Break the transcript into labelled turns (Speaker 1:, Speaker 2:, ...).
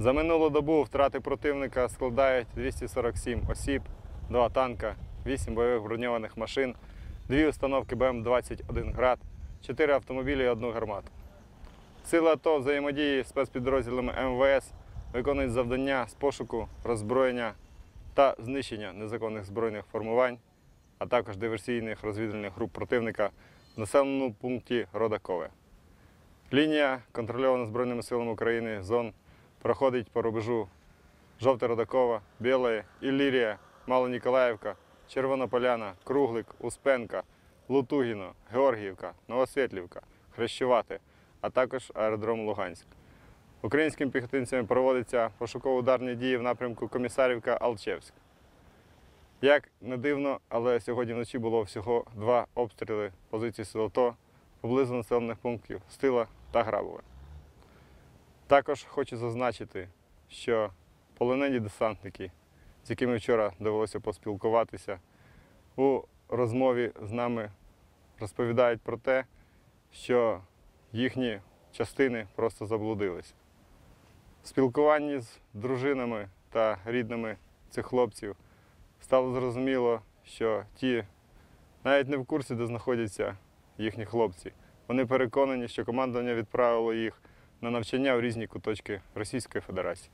Speaker 1: За минулу добу втрати противника складають 247 осіб, 2 танка, 8 бойових броньованих машин, 2 установки БМ-21 «Град», 4 автомобілі і 1 гармату. Сили АТО взаємодії з спецпідрозділами МВС виконують завдання з пошуку, роззброєння та знищення незаконних збройних формувань, а також диверсійних розвідувальних груп противника в населеному пункті Родакове. Лінія, контрольована Збройними силами України, зон проходить по рубежу Жовте-Родакова, Біле, Іллірія, Малоніколаївка, Червона Поляна, Круглик, Успенка, Лутугіно, Георгіївка, Новосвітлівка, Хрещувате, а також аеродром Луганськ. Українськими піхотинцями проводяться пошуково-ударні дії в напрямку Комісарівка Алчевськ. Як не дивно, але сьогодні вночі було всього два обстріли позицій сил поблизу населених пунктів Стила та Грабове. Також хочу зазначити, що полонені десантники, з якими вчора довелося поспілкуватися, у розмові з нами розповідають про те, що їхні частини просто заблудилися. В спілкуванні з дружинами та рідними цих хлопців стало зрозуміло, що ті навіть не в курсі, де знаходяться їхні хлопці. Вони переконані, що командування відправило їх на навчання в різні куточки Російської Федерації.